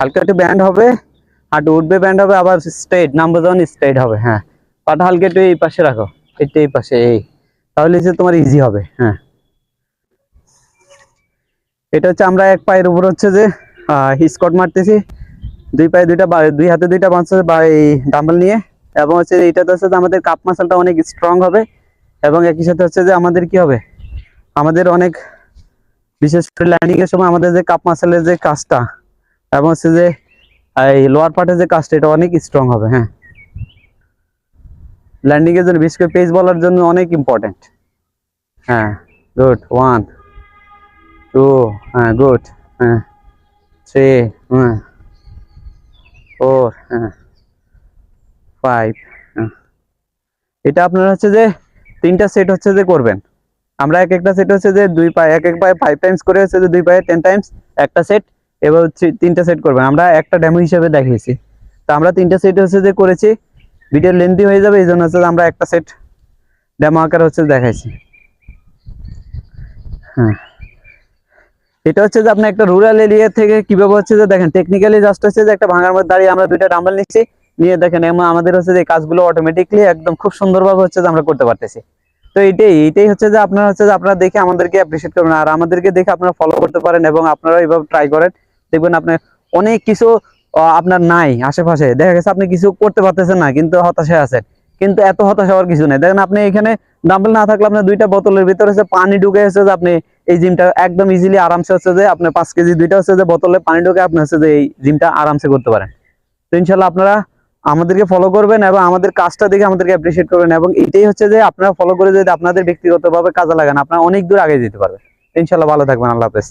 হালকা একটু ব্যান্ড হবে, হাঁটু উঠবে ব্যান্ড হবে, আবার স্ট্রেট নাম্বার যখন স্ট্রেট হবে হ্যাঁ। পাটা হালকা একটু এই পাশে রাখো এটা এই পাশে, এই। তাহলে যে তোমার ইজি হবে হ্যাঁ। এটা হচ্ছে আমরা এক পায়ের উপর হচ্ছে যে স্কট মারতেছি। দুই পায়ে দুইটা দুই হাতে দুইটা বাঁচছে বা, এই ডাম্বল নিয়ে। এবং হচ্ছে এইটাতে হচ্ছে যে আমাদের কাপ মাসেলটা অনেক স্ট্রং হবে। এবং একই সাথে হচ্ছে যে আমাদের কি হবে? আমাদের অনেক, বিশেষ করে ল্যান্ডিং এর সময় আমাদের যে কাপ মাসেলের যে কাজটা এবং হচ্ছে যে, এই লোয়ার পার্টের যে কাজটা, এটা অনেক স্ট্রং হবে হ্যাঁ। ল্যান্ডিং এর জন্য, বিশেষ করে পেজ বলার জন্য অনেক ইম্পর্টেন্ট হ্যাঁ গুড ওয়ান টু হ্যাঁ গুড হ্যাঁ থ্রি হ্যাঁ ফোর হ্যাঁ ফাইভ হ্যাঁ। এটা আপনার হচ্ছে যে, তিনটা সেট হচ্ছে যে করবেন। আমরা এক একটা সেট হচ্ছে যে দুই পায়ে, এক এক পায়ে ফাইভ টাইমস করে হচ্ছে যে দুই পায়ে টেন টাইমস একটা সেট এবার হচ্ছে তিনটা সেট করবেন আমরা একটা ডেমো হিসেবে দেখিয়েছি তো আমরা তিনটা সেট হচ্ছে যে করেছি ভিডিও লেন্থি হয়ে যাবে এই জন্য হচ্ছে আমরা একটা সেট ডেমো আকারে হচ্ছে দেখাইছি হ্যাঁ এটা হচ্ছে যে আপনি একটা রুরাল এরিয়া থেকে কীভাবে হচ্ছে যে দেখেন টেকনিক্যালি জাস্ট হচ্ছে যে একটা ভাঙার মধ্যে দাঁড়িয়ে আমরা দুইটা ডাম্বেল নিচ্ছি নিয়ে দেখেন আমাদের হচ্ছে যে কাজগুলো অটোমেটিকলি একদম খুব সুন্দরভাবে হচ্ছে যে আমরা করতে পারতেছি তো এটাই এটাই হচ্ছে যে আপনারা হচ্ছে যে আপনারা দেখে আমাদেরকে অ্যাপ্রিসিয়েট করবেন আর আমাদেরকে দেখে আপনারা ফলো করতে পারেন এবং আপনারা এইভাবে ট্রাই করেন দেখবেন আপনার অনেক কিছু আপনার নাই আশেপাশে। দেখা গেছে আপনি কিছু করতে পারতেছেন না, কিন্তু হতাশায় আছেন। কিন্তু এত হতাশা হওয়ার কিছু নেই। দেখেন আপনি এখানে ডাম্বেল না থাকলে আপনার দুইটা বোতলের ভিতরে হচ্ছে পানি ঢুকে হচ্ছে যে আপনি এই জিমটা একদম ইজিলি আরামসে হচ্ছে যে আপনি পাঁচ কেজি দুইটা হচ্ছে যে বোতলে পানি ঢুকে আপনি হচ্ছে যে এই জিমটা আরামসে করতে পারেন। তো ইনশাল্লাহ আপনারা আমাদেরকে ফলো করবেন এবং আমাদের কাজটা দেখে আমাদেরকে অ্যাপ্রিসিয়েট করবেন এবং এটাই হচ্ছে যে আপনারা ফলো করে যদি আপনাদের ব্যক্তিগতভাবে কাজে লাগান, আপনারা অনেক দূর আগে যেতে পারবেন। ইনশাল্লাহ ভালো থাকবেন। আল্লাহ হাফেজ।